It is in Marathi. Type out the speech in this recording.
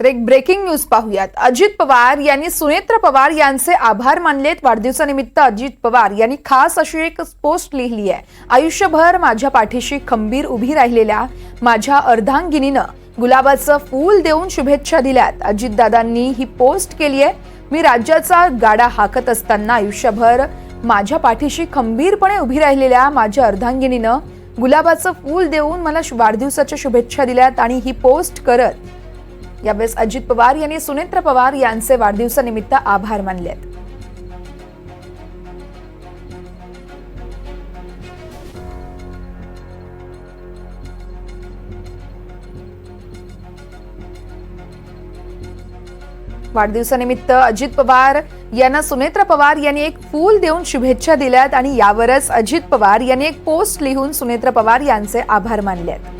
तर एक ब्रेकिंग न्यूज पाहूयात. अजित पवार यांनी सुनेत्र पवार यांचे आभार मानलेत. वाढदिवसानिमित्त अजित पवार यांनी खास अशी एक पोस्ट लिहिली आहे. आयुष्यभर माझ्या पाठीशी खंबीर उभी राहिलेल्या माझ्या अर्धांगिनीनं गुलाबाचं फूल देऊन शुभेच्छा दिल्यात. अजितदादांनी ही पोस्ट केली आहे. मी राज्याचा गाडा हाकत असताना आयुष्यभर माझ्या पाठीशी खंबीरपणे उभी राहिलेल्या माझ्या अर्धांगिनीनं गुलाबाचं फूल देऊन मला वाढदिवसाच्या शुभेच्छा दिल्यात आणि ही पोस्ट करत यावेळेस अजित पवार यांनी सुनेत्र पवार यांचे वाढदिवसानिमित्त आभार मानले आहेत वाढदिवसानिमित्त अजित पवार यांना सुनेत्र पवार यांनी एक फूल देऊन शुभेच्छा दिल्यात आणि यावरच अजित पवार यांनी एक पोस्ट लिहून सुनेत्र पवार यांचे आभार मानले आहेत